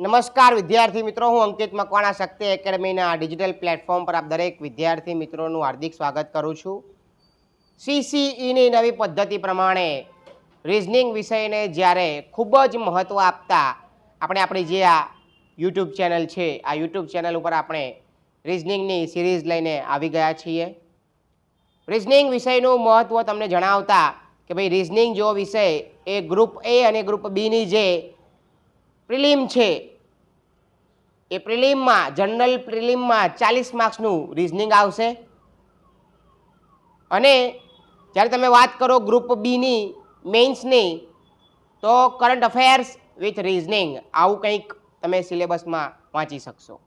નમસ્કાર વિદ્યાર્થી મિત્રો, હું અંકિત મકવાણા, શક્તિ એકેડમીના ડિજિટલ પ્લેટફોર્મ પર આપ દરેક વિદ્યાર્થી મિત્રોનું હાર્દિક સ્વાગત કરું છું. સીસીઈની નવી પદ્ધતિ પ્રમાણે રિઝનિંગ વિષયને જ્યારે ખૂબ જ મહત્ત્વ આપતા આપણે આપણી જે આ યુટ્યુબ ચેનલ છે, આ યુટ્યુબ ચેનલ ઉપર આપણે રિઝનિંગની સિરીઝ લઈને આવી ગયા છીએ. રિઝનિંગ વિષયનું મહત્ત્વ તમને જણાવતા કે ભાઈ રિઝનિંગ જો વિષય એ ગ્રુપ એ અને ગ્રુપ બીની જે પ્રિલિમ છે. એ પ્રિલિમમાં, જનરલ પ્રિલિમમાં ચાલીસ માર્ક્સનું રિઝનિંગ આવશે. અને જ્યારે તમે વાત કરો ગ્રુપ બીની મેઇન્સની તો કરંટ અફેર્સ વિથ રિઝનિંગ આવું કંઈક તમે સિલેબસમાં વાંચી શકશો.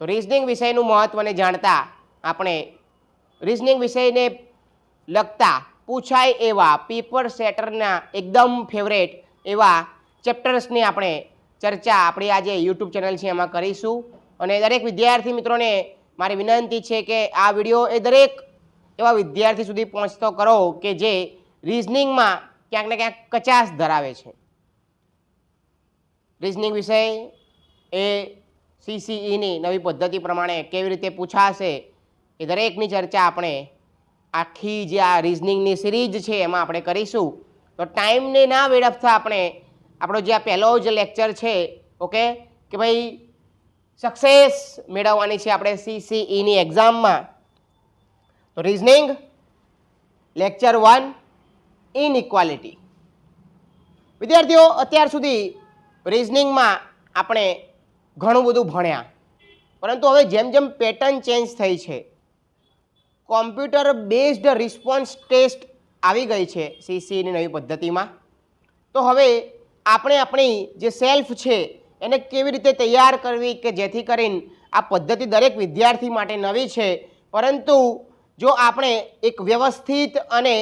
તો રિઝનિંગ વિષયનું મહત્ત્વને જાણતા આપણે રિઝનિંગ વિષયને લગતા પૂછાય એવા પેપર સેટરના એકદમ ફેવરેટ એવા ચેપ્ટર્સની આપણે ચર્ચા આપણી આજે યુટ્યુબ ચેનલ છે, એમાં કરીશું. અને દરેક વિદ્યાર્થી મિત્રોને મારી વિનંતી છે કે આ વીડિયો એ દરેક એવા વિદ્યાર્થી સુધી પહોંચતો કરો કે જે રિઝનિંગમાં ક્યાંક ને ક્યાંક કચાશ ધરાવે છે. રિઝનિંગ વિષય એ સીસીઈની નવી પદ્ધતિ પ્રમાણે કેવી રીતે પૂછાશે એ દરેકની ચર્ચા આપણે આખી જે આ રિઝનિંગની સિરીઝ છે, એમાં આપણે કરીશું. તો ટાઈમને ના વેડફતા આપણે આપણો જે આ પહેલો જ લેક્ચર છે ઓકે કે ભાઈ સક્સેસ મેળવવાની છે આપણે સીસીઈની એક્ઝામમાં તો રિઝનિંગ લેક્ચર વન ઇનઇક્વાલિટી વિદ્યાર્થીઓ, અત્યાર સુધી રિઝનિંગમાં આપણે ઘણું બધું ભણ્યા. પરંતુ હવે જેમ જેમ પેટર્ન ચેન્જ થઈ છે કોમ્પ્યુટર બેઝડ રિસ્પોન્સ ટેસ્ટ આવી ગઈ છે સીસીઈની નવી પદ્ધતિમાં. તો હવે આપણે આપણી જે સેલ્ફ છે, એને કેવી રીતે તૈયાર કરવી કે જેથી કરીને આ પદ્ધતિ દરેક વિદ્યાર્થી માટે નવી છે? પરંતુ જો આપણે એક વ્યવસ્થિત અને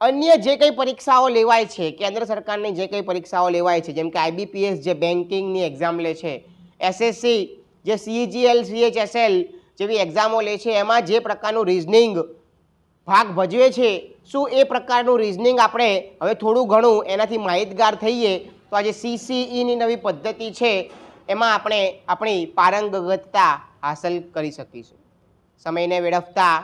અન્ય જે કંઈ પરીક્ષાઓ લેવાય છે, કેન્દ્ર સરકારની જે કંઈ પરીક્ષાઓ લેવાય છે, જેમ કે આઈબીપીએસ જે બેન્કિંગની એક્ઝામ લે છે એસએસસી જે સીજીએલ સીએચએસએલ જેવી એક્ઝામો લે છે, એમાં જે પ્રકારનું રિઝનિંગ ભાગ ભજવે છે. શું એ પ્રકારનું રિઝનિંગ આપણે હવે થોડું ઘણું એનાથી માહિતગાર થઈએ તો આજે સીસીઈની નવી પદ્ધતિ છે. એમાં આપણે આપણી પારંગતતા હાંસલ કરી શકીશું. સમયને વેડફતા.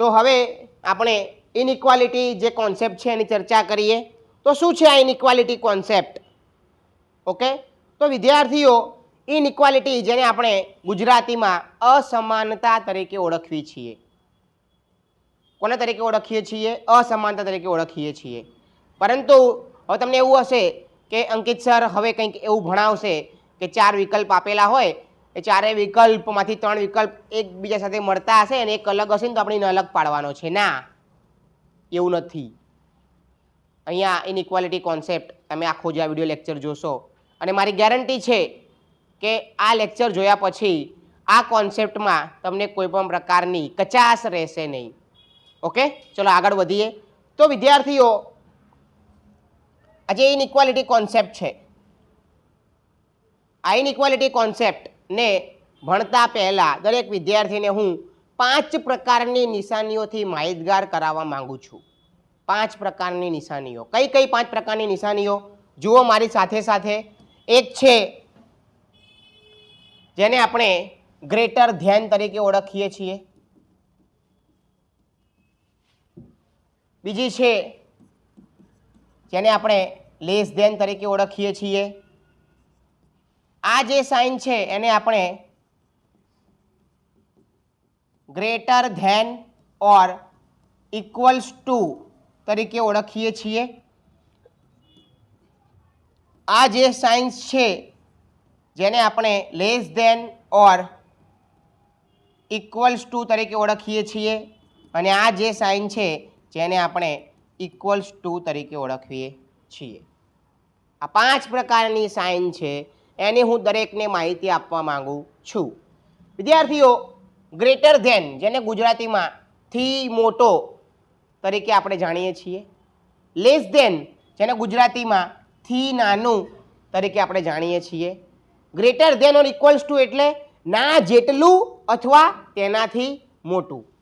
તો હવે આપણે ઇનઇક્વાલિટી જે કોન્સેપ્ટ છે એની ચર્ચા કરીએ. તો શું છે આ ઇનઇક્વાલિટી કોન્સેપ્ટ ઓકે? તો વિદ્યાર્થીઓ ઇનઇક્વાલિટી જેને આપણે ગુજરાતીમાં અસમાનતા તરીકે ઓળખવી છીએ. કોના તરીકે ઓળખીએ છીએ? અસમાનતા તરીકે ઓળખીએ છીએ. પરંતુ હવે તમને એવું હશે કે અંકિત સર હવે કંઈક એવું ભણાવશે કે ચાર વિકલ્પ આપેલા હોય, એ ચારેય વિકલ્પમાંથી ત્રણ વિકલ્પ એકબીજા સાથે મળતા હશે અને એક અલગ હશે ને તો આપણે એને અલગ પાડવાનો છે. ના. એવું નથી. અહીંયા ઇનઇક્વાલિટી કોન્સેપ્ટ તમે આખો જે આ વીડિયો લેક્ચર જોશો. અને મારી ગેરંટી છે કે આ લેક્ચર જોયા પછી આ કોન્સેપ્ટમાં તમને કોઈ પણ પ્રકારની કચાશ રહેશે નહીં. ઓકે? ચલો આગળ વધીએ. તો વિદ્યાર્થીઓ, આજે ઇનઇક્વાલિટી કોન્સેપ્ટ છે. આ ઇનઇક્વાલિટી કોન્સેપ્ટને ભણતા પહેલાં દરેક વિદ્યાર્થીને હું પાંચ પ્રકારની નિશાનીઓથી માહિતગાર કરાવવા માગું છું. પાંચ પ્રકારની નિશાનીઓ. કઈ કઈ પાંચ પ્રકારની નિશાનીઓ? જુઓ મારી સાથે સાથે. એક છે, જેને આપણે ગ્રેટર ધ્યાન તરીકે ઓળખીએ છીએ. બીજી છે, જેને આપણે લેસ ધેન તરીકે ઓળખીએ છીએ. આ જે સાઇન છે, એને આપણે greater than or equals to તરીકે ઓળખીએ છીએ. આ જે સાઇન્સ છે, જેને આપણે less than or equals to તરીકે ઓળખીએ છીએ. અને આ જે સાઇન છે જેને આપણે ઇક્વલ્સ ટુ તરીકે ઓળખીએ છીએ. આ પાંચ પ્રકારની સાઇન છે, એની હું દરેકને માહિતી આપવા માંગુ છું. વિદ્યાર્થીઓ ગ્રેટર ધેન જેને ગુજરાતીમાં થી મોટો તરીકે આપણે જાણીએ છીએ. લેસ ધેન જેને ગુજરાતીમાં થી નાનું તરીકે આપણે જાણીએ છીએ. Greater than or equals to એટલે ના જેટલું અથવા તેનાથી મોટું.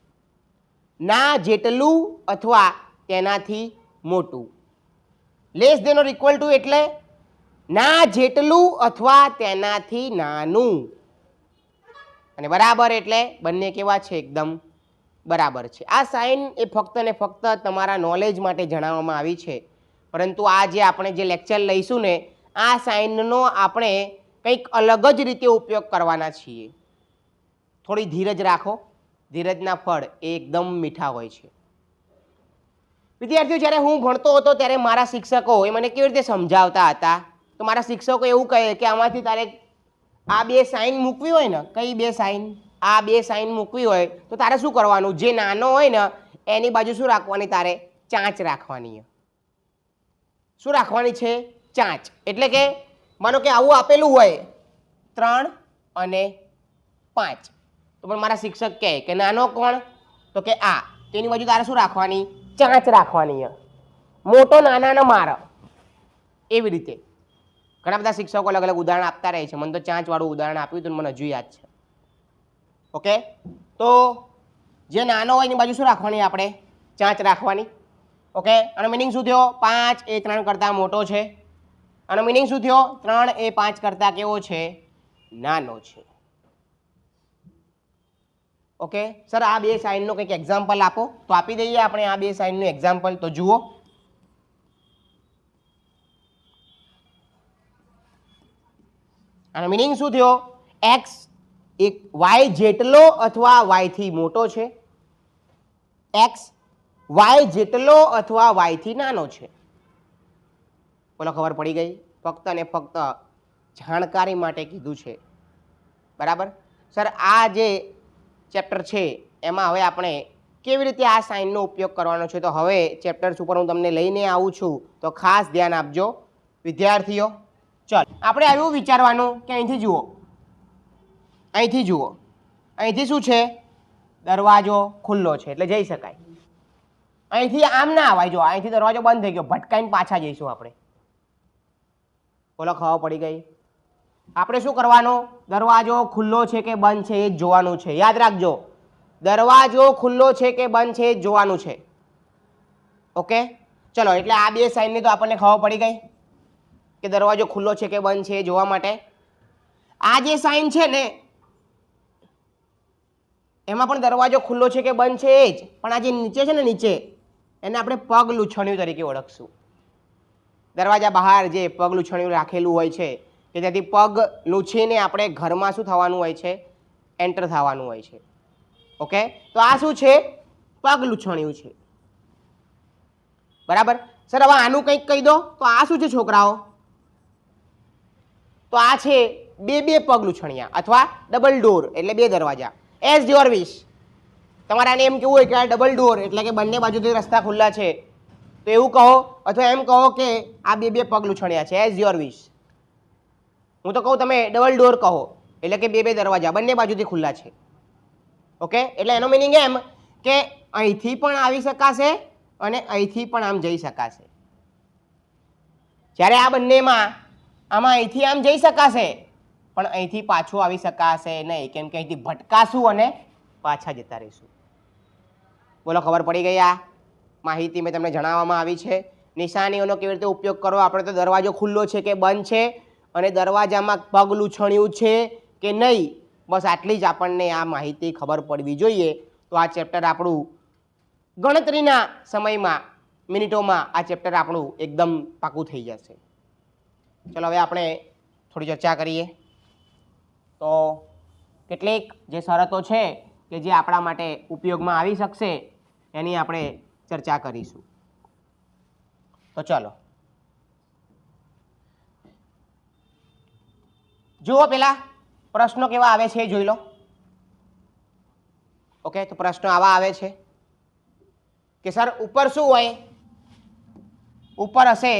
ના જેટલું અથવા તેનાથી મોટું. Less than or equal to એટલે ના જેટલું અથવા તેનાથી નાનું. અને બરાબર એટલે બંને કેવા છે એકદમ? બરાબર છે. આ સાઇન એ ફક્ત ને ફક્ત તમારા નોલેજ માટે જણાવવામાં આવી છે. પરંતુ આ જે આપણે જે લેક્ચર લઈશું ને, આ સાઇનનો આપણે કંઈક અલગ જ રીતે ઉપયોગ કરવાના છીએ. થોડી ધીરજ રાખો. ધીરજના ફળ એ એકદમ મીઠા હોય છે. વિદ્યાર્થીઓ, જ્યારે હું ભણતો હતો, ત્યારે મારા શિક્ષકો એ મને કેવી રીતે સમજાવતા હતા? તો મારા શિક્ષકો એવું કહે કે આમાંથી તારે આ બે સાઈન મૂકવી હોય ને, કઈ બે સાઇન આ બે સાઈન મૂકવી હોય, તો તારે શું કરવાનું? જે નાનો હોય ને, એની બાજુ શું રાખવાની તારે? ચાંચ રાખવાની. શું રાખવાની છે? ચાંચ. એટલે કે, માનો કે આવું આપેલું હોય, ત્રણ અને પાંચ. તો પણ મારા શિક્ષક કહે કે નાનો કોણ? તો કે આ. તેની બાજુ તારે શું રાખવાની? ચાંચ રાખવાની. મોટો, નાનાનો માર. એવી રીતે. ઘણા બધા શિક્ષકો અલગ અલગ ઉદાહરણ આપતા રહે છે. મને તો ચાંચવાળું ઉદાહરણ આપ્યું હતું મને હજુ યાદ છે. ઓકે તો જે નાનો હોય એની બાજુ શું રાખવાની આપણે? ચાંચ રાખવાની. ઓકે અને મિનિંગ શું થયો? પાંચ એ ત્રણ કરતાં મોટો છે. અને મિનિંગ શું થયો? ત્રણ એ પાંચ કરતાં કેવો છે? નાનો છે. ઓકે? સર, આ બે સાઇનનો કંઈક એક્ઝામ્પલ આપો. તો આપી દઈએ આપણે આ બે સાઇનનું એક્ઝામ્પલ તો જુઓ. આનો મિનિંગ શું થયો? એક્સ એક વાય જેટલો અથવા વાયથી મોટો છે. એક્સ વાય જેટલો અથવા વાયથી નાનો છે. બોલો, ખબર પડી ગઈ? ફક્ત ને ફક્ત જાણકારી માટે કીધું છે. બરાબર? સર, આ જે ચેપ્ટર છે, એમાં હવે આપણે કેવી રીતે આ સાઇનનો ઉપયોગ કરવાનો છે? તો હવે ચેપ્ટર્સ ઉપર હું તમને લઈને આવું છું. તો ખાસ ધ્યાન આપજો. વિદ્યાર્થીઓ, ચલ. આપણે એવું વિચારવાનું કે અહીંથી જુઓ. અહીંથી જુઓ. અહીંથી શું છે? દરવાજો ખુલ્લો છે, એટલે જઈ શકાય. અહીંથી આમ ના આવાય. જો, અહીંથી દરવાજો બંધ થઈ ગયો. ભટકાઈને પાછા જઈશું આપણે. બોલો ખબર પડી ગઈ? આપણે શું કરવાનું? દરવાજો ખુલ્લો છે કે બંધ છે એ જોવાનું છે. યાદ રાખજો. દરવાજો ખુલ્લો છે કે બંધ છે એ જોવાનું છે. ઓકે? ચલો, એટલે આ બે સાઈનની તો આપણને ખબર પડી ગઈ કે દરવાજો ખુલ્લો છે કે બંધ છે એ જોવા માટે. આ જે સાઈન છે ને, એમાં પણ દરવાજો ખુલ્લો છે કે બંધ છે એ જ. પણ આ જે નીચે છે ને નીચે, એને આપણે પગ લૂછણિયું તરીકે ઓળખશું. દરવાજા બહાર જે પગ લૂછણિયું રાખેલું હોય છે કે જેથી પગ લૂછીને આપણે ઘરમાં શું થવાનું હોય છે? એન્ટર થવાનું હોય છે. ઓકે? તો આ શું છે? પગ લૂછણિયું છે. બરાબર? સર, હવે આનું કંઈક કહી દો. તો આ શું છે છોકરાઓ? તો આ છે બે બે પગ લૂછણિયા અથવા ડબલ ડોર એટલે બે દરવાજા. એઝ યોર વિશ તમારે એમ કેવું હોય કે આ ડબલ ડોર એટલે કે બંને બાજુથી રસ્તા ખુલ્લા છે. તો એવું કહો અથવા એમ કહો કે આ બે બે પગ લૂછણિયા છે. એઝ યોર વિશ હું તો કહું તમે ડબલ ડોર કહો. એટલે કે બે બે દરવાજા, બંને બાજુથી ખુલ્લા છે. ઓકે? એટલે એનો મિનિંગ એમ કે અહીંથી પણ આવી શકાશે અને અહીંથી પણ આમ જઈ શકાશે. જ્યારે આ બંનેમાં આમાં અહીંથી આમ જઈ શકાશે, પણ અહીંથી પાછું આવી શકાશે નહીં. કેમ કે અહીંથી ભટકાશું અને પાછા જતા રહીશું. બોલો, ખબર પડી ગઈ આ માહિતી મેં તમને જણાવવામાં આવી છે. નિશાનીઓનો કેવી રીતે ઉપયોગ કરો આપણે તો દરવાજો ખુલ્લો છે કે બંધ છે? અને દરવાજામાં પગ લૂછણ્યું છે કે નહીં? બસ આટલી જ આપણને આ માહિતી ખબર પડવી જોઈએ. તો આ ચેપ્ટર આપણું ગણતરીના સમયમાં, મિનિટોમાં આ ચેપ્ટર આપણું એકદમ પાકું થઈ જશે. ચલો, હવે આપણે થોડી ચર્ચા કરીએ. તો કેટલીક જે શરતો છે કે જે આપણા માટે ઉપયોગમાં આવી શકશે, એની આપણે ચર્ચા કરીશું. તો ચલો. જુઓ પેલા, પ્રશ્નો કેવા આવે છે એ જોઈ લો. ઓકે, તો પ્રશ્નો આવા આવે છે કે, સર, ઉપર શું હોય? ઉપર હશે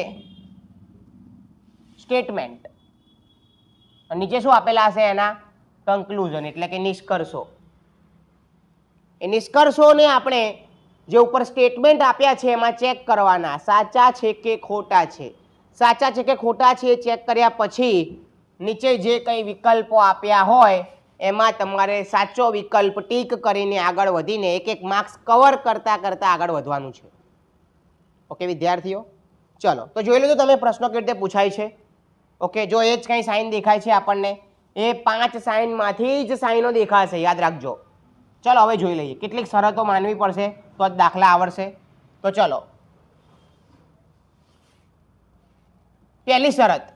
સ્ટેટમેન્ટ. નીચે શું આપેલા હશે એના કન્ક્લુઝન એટલે કે નિષ્કર્ષો. એ નિષ્કર્ષોને આપણે જે ઉપર સ્ટેટમેન્ટ આપ્યા છે એમાં ચેક કરવાના. સાચા છે કે ખોટા છે? સાચા છે કે ખોટા છે એ ચેક કર્યા પછી નીચે જે કંઈ વિકલ્પો આપ્યા હોય, એમાં તમારે સાચો વિકલ્પ ટીક કરીને આગળ વધીને એક એક માર્ક્સ કવર કરતાં કરતાં આગળ વધવાનું છે. ઓકે, વિદ્યાર્થીઓ? ચલો, તો જોઈ લેજો તમે પ્રશ્નો કેવી રીતે પૂછાય છે? ઓકે, જો એ જ કંઈ સાઇન દેખાય છે આપણને, એ પાંચ સાઇનમાંથી જ સાઇનો દેખાશે, યાદ રાખજો. ચલો, હવે જોઈ લઈએ, કેટલીક શરતો માનવી પડશે, તો જ દાખલા આવડશે. તો ચલો. પહેલી શરત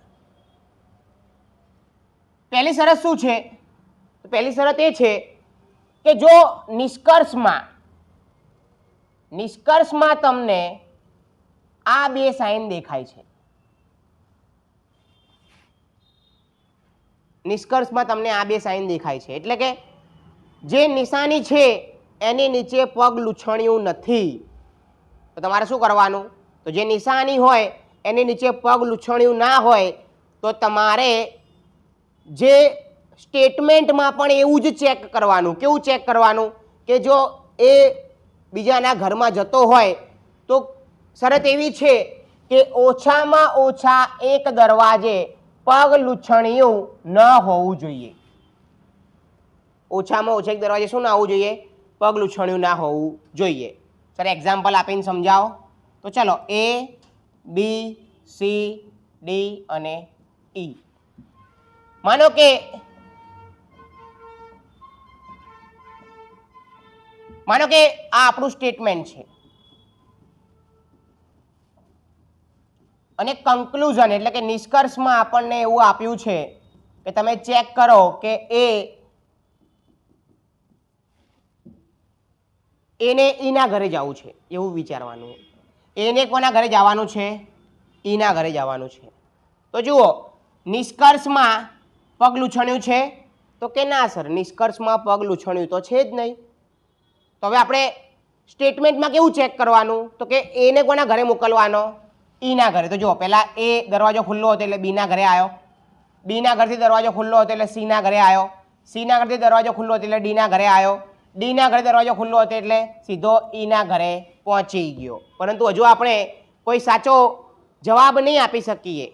પહેલી શરત શું છે? તો પહેલી શરત એ છે કે જો નિષ્કર્ષમાં નિષ્કર્ષમાં તમને આ બે સાઇન દેખાય છે. નિષ્કર્ષમાં તમને આ બે સાઇન દેખાય છે. એટલે કે જે નિશાની છે, એની નીચે પગ લૂછણ્યું નથી. તો તમારે શું કરવાનું? તો જે નિશાની હોય, એની નીચે પગ લૂછણ્યું ના હોય, તો તમારે જે સ્ટેટમેન્ટમાં પણ એવું જ ચેક કરવાનું. કેવું ચેક કરવાનું? કે જો એ બીજાના ઘરમાં જતો હોય, તો શરત એવી છે કે ઓછામાં ઓછા એક દરવાજે પગ લૂછણિયું ન હોવું જોઈએ. ઓછામાં ઓછા એક દરવાજે શું ના હોવું જોઈએ? પગ લૂછણિયું ના હોવું જોઈએ. સર એક્ઝામ્પલ આપીને સમજાવો. તો ચલો એ બી સી ડી અને ઈ માનો કે માનો કે આ આપણું સ્ટેટમેન્ટ છે. અને કન્ક્લુઝન એટલે કે નિષ્કર્ષમાં આપણને એવું આપ્યું છે કે તમે ચેક કરો કે એ એને ઈના ઘરે જવું છે, એવું વિચારવાનું. એને કોના ઘરે જવાનું છે? ઈના ઘરે જવાનું છે. તો જુઓ, નિષ્કર્ષમાં પગ છણ્યું છે? તો કે ના, સર, નિષ્કર્ષમાં પગ છણ્યું તો છે જ નહીં. તો હવે આપણે સ્ટેટમેન્ટમાં કેવું ચેક કરવાનું? તો કે એને કોના ઘરે મોકલવાનો? ઈના ઘરે. તો જુઓ, પહેલાં એ દરવાજો ખુલ્લો હતો એટલે બીના ઘરે આવ્યો બીના ઘરથી દરવાજો ખુલ્લો હતો એટલે સીના ઘરે આવ્યો સીના ઘરથી દરવાજો ખુલ્લો હતો એટલે ડીના ઘરે આવ્યો ડીના ઘરે દરવાજો ખુલ્લો હતો એટલે સીધો ઈના ઘરે પહોંચી ગયો. પરંતુ હજુ આપણે કોઈ સાચો જવાબ નહીં આપી શકીએ.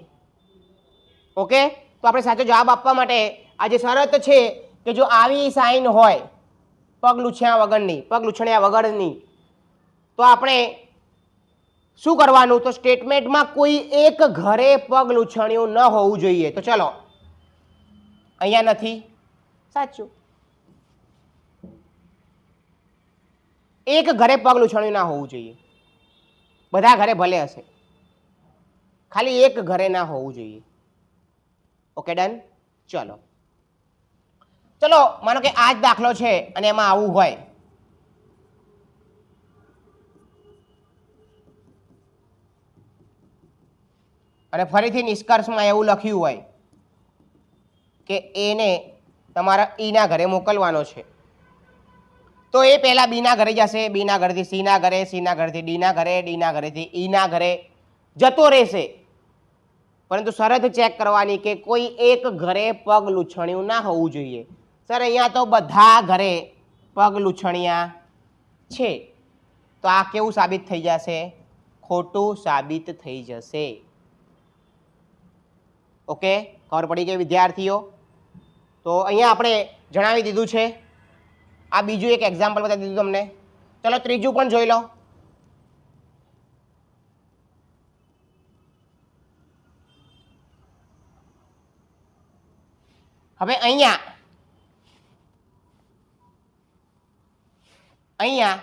ઓકે? તો આપણે સાચો જવાબ આપવા માટે આ જે શરત છે કે જો આવી સાઇન હોય પગ લૂછ્યા વગરની પગ લૂછણ્યા વગરની તો આપણે શું કરવાનું? તો સ્ટેટમેન્ટમાં કોઈ એક ઘરે પગ લૂછણ્યું ન હોવું જોઈએ. તો ચલો અહીંયા નથી. સાચું. એક ઘરે પગ લૂછણ્યું ના હોવું જોઈએ. બધા ઘરે ભલે હશે. ખાલી એક ઘરે ના હોવું જોઈએ. ઓકે ડન ચલો. ચલો, માનો કે આ જ દાખલો છે અને એમાં આવું હોય. અને ફરીથી નિષ્કર્ષમાં એવું લખ્યું હોય કે એને તમારા ઈના ઘરે મોકલવાનો છે. તો એ પહેલાં બીના ઘરે જશે, બીના ઘરેથી સીના ઘરે, સીના ઘરેથી ડીના ઘરે, ડીના ઘરેથી ઈના ઘરે જતો રહેશે. પરંતુ શરત ચેક કરવાની કે કોઈ એક ઘરે પગ લૂછણ્યું ના હોવું જોઈએ. સર, અહીંયા તો બધા ઘરે પગ લૂછણિયા છે. તો આ કેવું સાબિત થઈ જશે? ખોટું સાબિત થઈ જશે. ઓકે? ખબર પડી ગઈ વિદ્યાર્થીઓ? તો અહીંયા આપણે જણાવી દીધું છે. આ બીજું એક એક્ઝામ્પલ બતાવી દીધું તમને. ચલો, ત્રીજું પણ જોઈ લો. હવે અહીંયા. અહીંયા.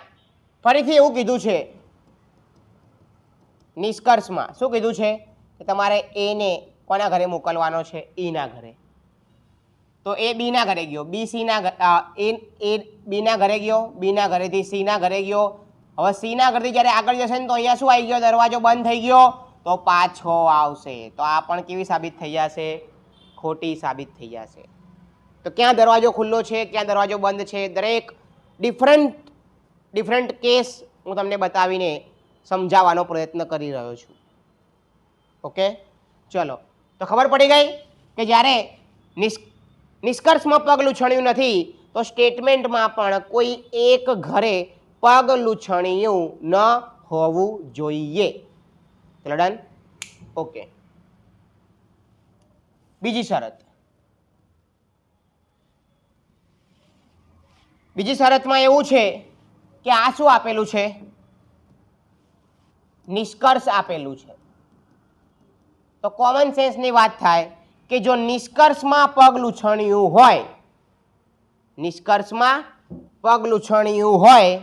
ફરીથી એવું કીધું છે. નિષ્કર્ષમાં. શું કીધું છે? કે તમારે એને કોના ઘરે મોકલવાનો છે? ઈના ઘરે. તો એ બીના ઘરે ગયો. બી સીના એ એ બીના ઘરે ગયો. બીના ઘરેથી સીના ઘરે ગયો. હવે સીના ઘરેથી જ્યારે આગળ જશે ને તો અહીંયા શું આવી ગયો? દરવાજો બંધ થઈ ગયો. તો પાછો આવશે. તો આ પણ કેવી સાબિત થઈ જશે? ખોટી સાબિત થઈ જશે. તો ક્યાં દરવાજો ખુલ્લો છે, ક્યાં દરવાજો બંધ છે? દરેક ડિફરન્ટ ડિફરન્ટ કેસ હું તમને બતાવીને સમજાવવાનો પ્રયત્ન કરી રહ્યો છું. ઓકે? ચલો. તો ખબર પડી ગઈ કે જ્યારે નિષ્કર્ષમાં પગ લૂછણ્યું નથી, તો સ્ટેટમેન્ટમાં પણ કોઈ એક ઘરે પગ લૂછણિયું ન હોવું જોઈએ. ચલો ડન? ઓકે. બીજી શરત. બીજી શરતમાં એવું છે કે આ શું આપેલું છે. નિષ્કર્ષ આપેલું છે. તો કોમન સેન્સની વાત થાય કે જો નિષ્કર્ષમાં પગલું છણ્યું હોય, નિષ્કર્ષમાં પગલું છણ્યું હોય,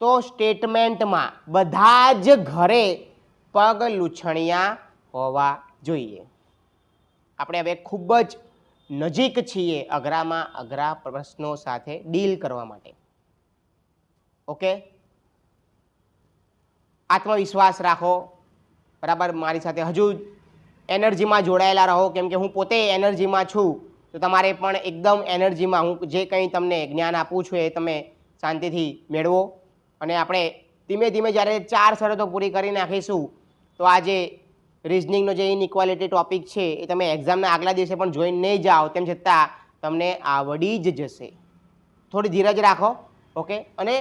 તો સ્ટેટમેન્ટમાં બધા જ ઘરે પગ લૂછણિયા હોવા જોઈએ. આપણે હવે ખૂબ જ નજીક છીએ અઘરામાં અઘરા પ્રશ્નો સાથે ડીલ કરવા માટે. ઓકે આત્મવિશ્વાસ રાખો. બરાબર? મારી સાથે હજુ એનર્જીમાં જોડાયેલા રહો. કેમ કે હું પોતે એનર્જીમાં છું. તો તમારે પણ એકદમ એનર્જીમાં હું જે કંઈ તમને જ્ઞાન આપું છું એ તમે શાંતિથી મેળવો. અને આપણે ધીમે ધીમે જ્યારે ચાર શરતો પૂરી કરી નાખીશું, તો આ જે રિઝનિંગનો જે ઇનઇક્વાલિટી ટોપિક છે, એ તમે એક્ઝામના આગલા દિવસે પણ જોઈને નહીં જાઓ, તેમ છતાં તમને આવડી જ જશે. થોડી ધીરજ રાખો ઓકે અને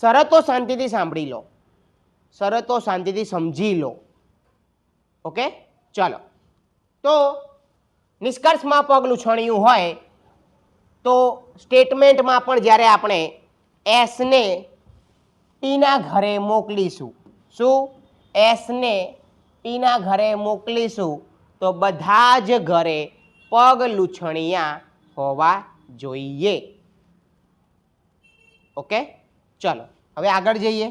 શરતો શાંતિથી સાંભળી લો. શરતો શાંતિથી સમજી લો. ઓકે ચાલો. તો નિષ્કર્ષમાં પગલું છણ્યું હોય, તો સ્ટેટમેન્ટમાં પણ જ્યારે આપણે એસને ટીના ઘરે મોકલીશું, શું? એસને પીના ઘરે મોકલીશું તો બધા જ ઘરે પગ લૂછણિયા હોવા જોઈએ. ઓકે? ચલો, હવે આગળ જઈએ.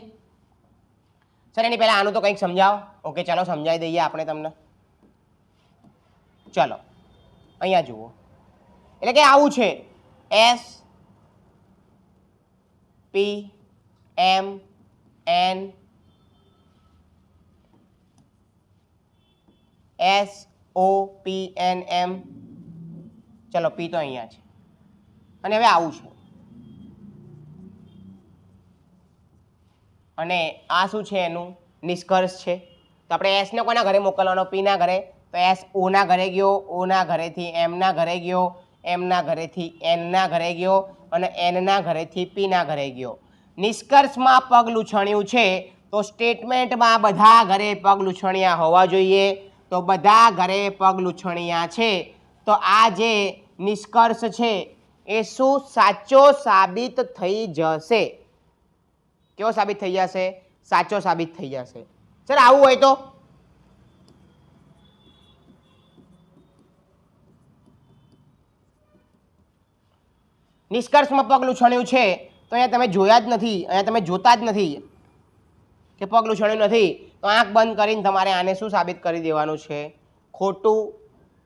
સર, એની પહેલાં આનું તો કંઈક સમજાવો. ઓકે, ચાલો સમજાવી દઈએ આપણે તમને. ચલો, અહીંયા જુઓ. એટલે કે આવું છે. S P M N S O P N M ચલો પી તો અહીંયા છે. અને હવે આવું છે. અને આ શું છે એનું? નિષ્કર્ષ છે. તો આપણે એસને કોના ઘરે મોકલવાનો? પીના ઘરે. તો એસ ઓના ઘરે ગયો ઓના ઘરેથી એમના ઘરે ગયો એમના ઘરેથી એનના ઘરે ગયો અને એનના ઘરેથી પીના ઘરે ગયો. નિષ્કર્ષમાં પગ લૂછણ્યું છે, તો સ્ટેટમેન્ટમાં બધા ઘરે પગ લૂછણિયા હોવા જોઈએ. તો બધા ઘરે પગ લૂછણિયા છે. તો આ જે નિષ્કર્ષ છે, એ શું સાચો સાબિત થઈ જશે? કેવો સાબિત થઈ જશે? સાચો સાબિત થઈ જશે. સર આવું હોય તો. નિષ્કર્ષમાં પગ લૂછણ્યું છે, તો અહીંયા તમે જોયા જ નથી, અહીંયા તમે જોતા જ નથી કે પગ લૂછણ્યું નથી. તો આંખ બંધ કરીને તમારે આને શું સાબિત કરી દેવાનું છે? ખોટું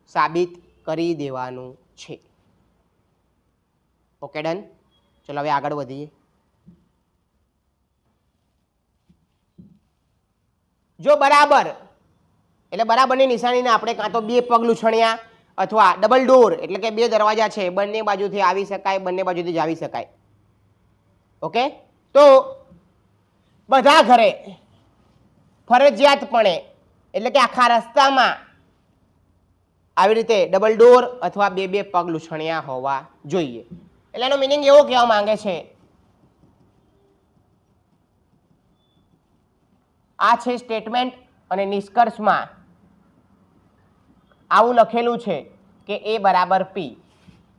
સાબિત કરી દેવાનું છે. ઓકે ડન ચલો, હવે આગળ વધીએ. જો બરાબર, એટલે બરાબરની નિશાનીને આપણે કાં તો બે પગલું છણ્યા અથવા ડબલ ડોર એટલે કે બે દરવાજા છે, બંને બાજુથી આવી શકાય, બંને બાજુથી જાવી શકાય. ઓકે તો બધા ઘરે ફરજિયાતપણે, એટલે કે આખા રસ્તામાં આવી રીતે ડબલ ડોર અથવા બે બે પગ લૂછણિયા હોવા જોઈએ. એટલે એનો મિનિંગ એવો કહેવા માંગે છે, આ છે સ્ટેટમેન્ટ અને નિષ્કર્ષમાં આવું લખેલું છે કે એ બરાબર પી.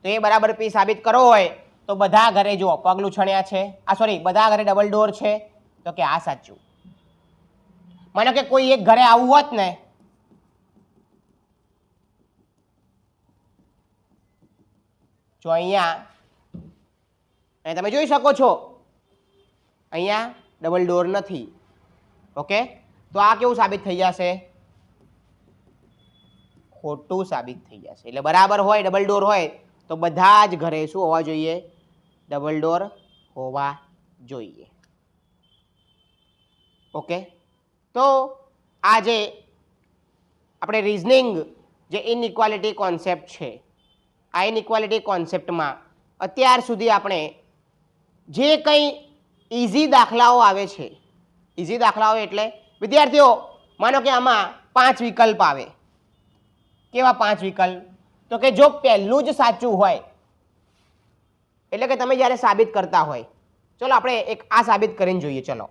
તો એ બરાબર પી સાબિત કરવો હોય તો બધા ઘરે જુઓ પગલું છણ્યા છે, આ સોરી બધા ઘરે ડબલ ડોર છે, તો કે આ સાચું. માનો કે કોઈ એક ઘરે આવું હોત ને, જો અહીંયા અહીં તમે જોઈ શકો છો, અહીંયા ડબલ ડોર નથી. ઓકે તો આ કેવું સાબિત થઈ જશે? ખોટું સાબિત થઈ જશે. એટલે બરાબર હોય ડબલ ડોર હોય, તો બધા જ ઘરે શું હોવા જોઈએ? ડબલ ડોર હોવા જોઈએ. ઓકે તો આ જે આપણે રિઝનિંગ જે ઇનઇક્વાલિટી કોન્સેપ્ટ છે, આ ઇનઇક્વાલિટી કોન્સેપ્ટમાં અત્યાર સુધી આપણે જે કંઈ ઇઝી દાખલાઓ આવે છે ઇઝી દાખલાઓ એટલે વિદ્યાર્થીઓ, માનો કે આમાં પાંચ વિકલ્પ આવે. કેવા પાંચ વિકલ્પ? તો કે જો પહેલું જ સાચું હોય, એટલે કે તમે જ્યારે સાબિત કરતા હોય, ચલો આપણે એક આ સાબિત કરીને જોઈએ, ચલો.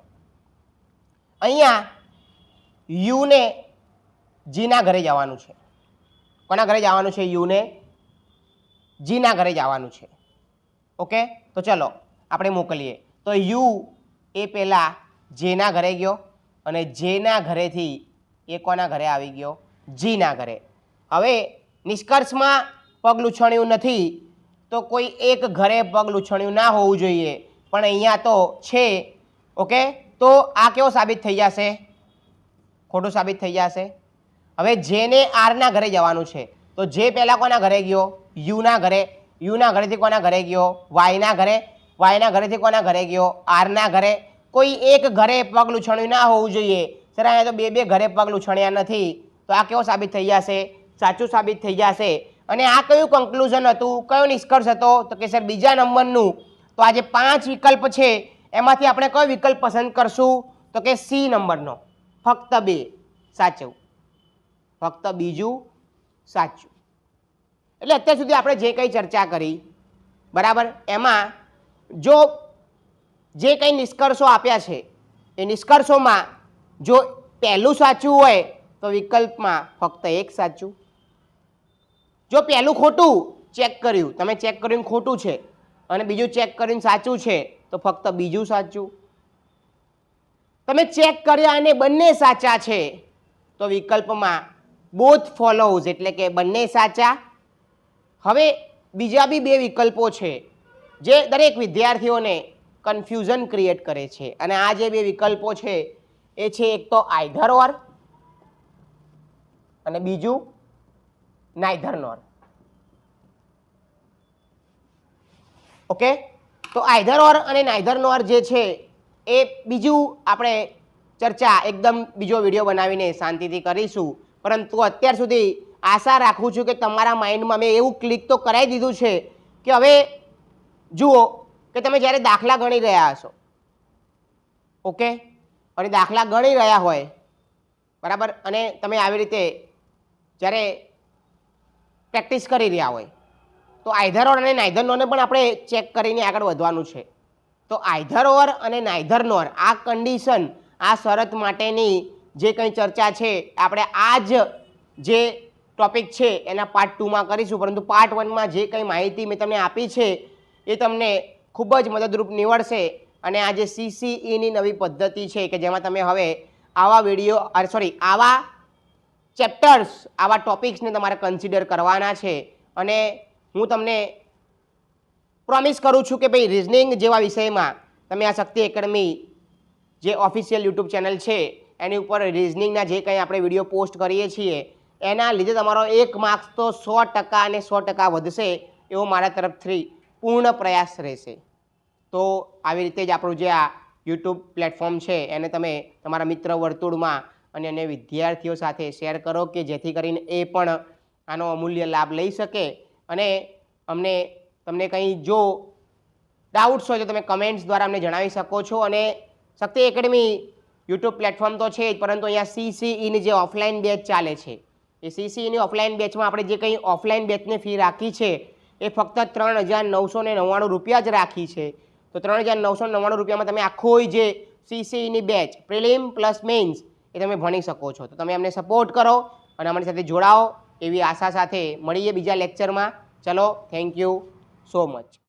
અહીંયા યુને જીના ઘરે જવાનું છે. કોના ઘરે જવાનું છે? યુને જીના ઘરે જવાનું છે. ઓકે? તો ચલો, આપણે મોકલીએ. તો યુ એ પહેલાં જેના ઘરે ગયો અને જેના ઘરેથી એ કોના ઘરે આવી ગયો? જીના ઘરે. હવે નિષ્કર્ષમાં પગ લૂછણ્યું નથી તો કોઈ એક ઘરે પગ લૂછણ્યું ના હોવું જોઈએ. પણ અહીંયા તો છે. ઓકે? તો આ કેવો સાબિત થઈ જશે? ખોટું સાબિત થઈ જશે. હવે જેને આરના ઘરે જવાનું છે, તો જે પહેલાં કોના ઘરે ગયો? યુના ઘરે. યુના ઘરેથી કોના ઘરે ગયો? વાયના ઘરે. વાયના ઘરેથી કોના ઘરે ગયો? આરના ઘરે. કોઈ એક ઘરે પગ લૂછણ્યું ના હોવું જોઈએ. સર, અહીંયા તો બે બે ઘરે પગ લૂછણ્યા નથી. તો આ કેવો સાબિત થઈ જશે? સાચું સાબિત થઈ જશે. અને આ કયું કન્ક્લુઝન હતું? કયો નિષ્કર્ષ હતો? તો કે સર, બીજા નંબરનું. તો આ જે પાંચ વિકલ્પ છે. એમાંથી આપણે કયો વિકલ્પ પસંદ કરશું? તો કે સી નંબરનો. ફક્ત બે, સાચવું. ફક્ત બીજું સાચું. એટલે અત્યાર સુધી આપણે જે કંઈ ચર્ચા કરી, બરાબર, એમાં જો જે કંઈ નિષ્કર્ષો આપ્યા છે, એ નિષ્કર્ષોમાં જો પહેલું સાચું હોય, તો વિકલ્પમાં ફક્ત એક સાચું. જો પહેલું ખોટું ચેક કર્યું, તમે ચેક કર્યું ખોટું છે, અને બીજું ચેક કરીને સાચું છે, તો ફક્ત બીજું સાચું. તમે ચેક કર્યા અને બંને સાચા છે. તો વિકલ્પમાં બોથ ફોલોઝ એટલે કે બંને સાચા. હવે બીજા બી બે વિકલ્પો છે, જે દરેક વિદ્યાર્થીઓને કન્ફ્યુઝન ક્રિએટ કરે છે. અને આ જે બે વિકલ્પો છે, એ છે એક તો આઈધર ઓર અને બીજું નાઇધર નોર ઓકે તો આઈધર ઓર અને નાઇધર નોર જે છે એ બીજું આપણે ચર્ચા એકદમ બીજો વીડિયો બનાવીને શાંતિથી કરીશું. પરંતુ અત્યાર સુધી આશા રાખું છું કે તમારા માઇન્ડમાં મેં એવું ક્લિક તો કરાવી દીધું છે કે હવે જુઓ કે તમે જ્યારે દાખલા ગણી રહ્યા હશો. ઓકે? અને દાખલા ગણી રહ્યા હોય, બરાબર? અને તમે આવી રીતે જ્યારે પ્રેક્ટિસ કરી રહ્યા હોય, તો આઈધર ઓર અને નાઇધર નોરને પણ આપણે ચેક કરીને આગળ વધવાનું છે. તો આઈધર ઓર અને નાઈધર નોર, આ કન્ડિશન આ શરત માટેની જે કંઈ ચર્ચા છે, આપણે આ જ જે ટોપિક છે, એના પાર્ટ ટુમાં કરીશું. પરંતુ પાર્ટ વનમાં જે કંઈ માહિતી મેં તમને આપી છે, એ તમને ખૂબ જ મદદરૂપ નીવડશે. અને આ જે સીસીઈની નવી પદ્ધતિ છે, કે જેમાં તમે હવે આવા વીડિયો સોરી આવા ચેપ્ટર્સ આવા ટોપિક્સને તમારે કન્સિડર કરવાના છે. અને હું તમને પ્રોમિસ કરું છું કે ભાઈ રિઝનિંગ જેવા વિષયમાં તમે આ શક્તિ એકેડમી જે ઓફિશિયલ યુટ્યુબ ચેનલ છે, એની ઉપર રિઝનિંગના જે કંઈ આપણે વીડિયો પોસ્ટ કરીએ છીએ, એના લીધે તમારો એક માર્ક્સ તો સો ટકા અને સો ટકા વધશે એવો મારા તરફથી પૂર્ણ પ્રયાસ રહેશે. તો આવી રીતે જ આપણું જે આ યુટ્યુબ પ્લેટફોર્મ છે, એને તમે તમારા મિત્ર વર્તુળમાં અને અન્ય વિદ્યાર્થીઓ સાથે શેર કરો કે જેથી કરીને એ પણ આનો અમૂલ્ય લાભ લઈ શકે અને અમને તમને કંઈ જો ડાઉટ્સ હોય તો તમે કમેન્ટ્સ દ્વારા અમને જણાવી શકો છો. અને શક્તિ એકેડમી યુટ્યુબ પ્લેટફોર્મ તો છે જ, પરંતુ અહીંયા સીસીઈની જે ઓફલાઈન બેચ ચાલે છે. એ સીસીઈની ઓફલાઈન બેચમાં આપણે જે કંઈ ઓફલાઈન બેચની ફી રાખી છે, એ ફક્ત ત્રણ હજાર નવસો ને નવ્વાણું રૂપિયા જ રાખી છે. તો ત્રણ હજાર નવસો નવ્વાણું રૂપિયામાં તમે આખો જે સીસીઈની બેચ પ્રિલિમ પ્લસ મેઇન્સ એ તમે ભણી શકો છો. તો તમે અમને સપોર્ટ કરો અને અમારી સાથે જોડાઓ. એવી આશા સાથે મળીએ બીજા લેક્ચરમાં ચલો થેન્ક યુ સો મચ